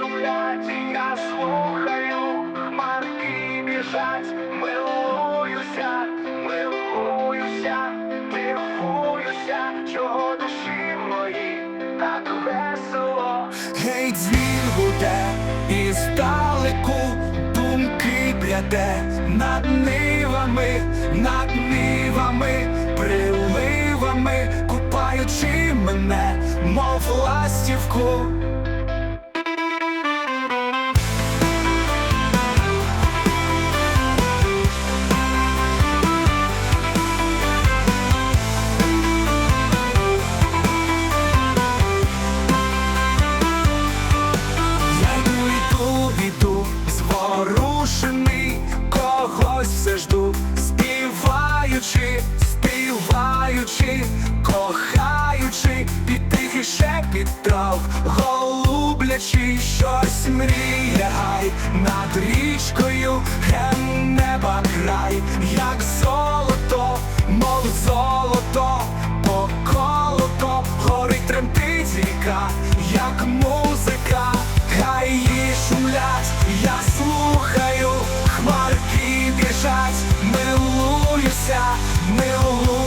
шумлять, я слухаю, хмарки біжать, милуюся, милуюся, дивуюся, чого душі мої так весело. Гей, дзвін гуде і здалеку думки пряде над нивами, над нивами, приливами, купаючи мене, мов ластівку. Співаючи, кохаючи, під тихий шепіт трав, голублячи, щось мріє. Гай над річкою, ген неба край, як золото, мов золото, по колото, горить тремтить ріка, як музика, хай її шумлять, я слухаю, хмарки біжать, милуюся, милуюся,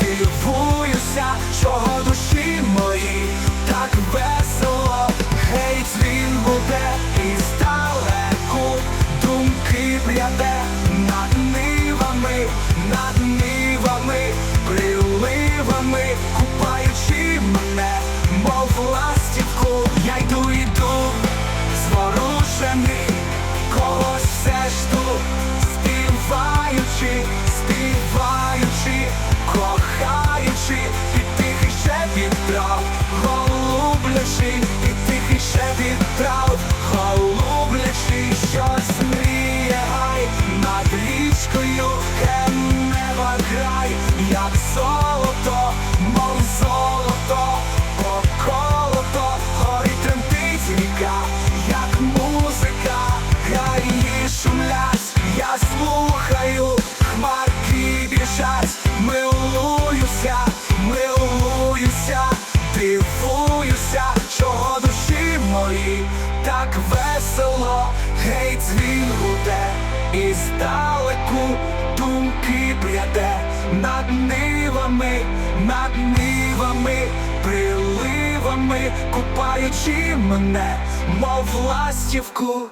дивуюся, чого душі мої так весело, гей, дзвін буде і здалеку думки пряде над нивами, над нивами, приливами, купаючи мене, мов ластівку, я йду, йду, зворушений, когось все жду, співаючи, тихий трав, голуб голублячи, і тихий від трав, голублячи, щось мріє гай. Над річкою, хем неба край, як золото, дивуюся, чого душі мої так весело, гей, дзвін гуде, і здалеку думки пряде над нивами, над нивами, приливами, купаючи мене, мов ластівку.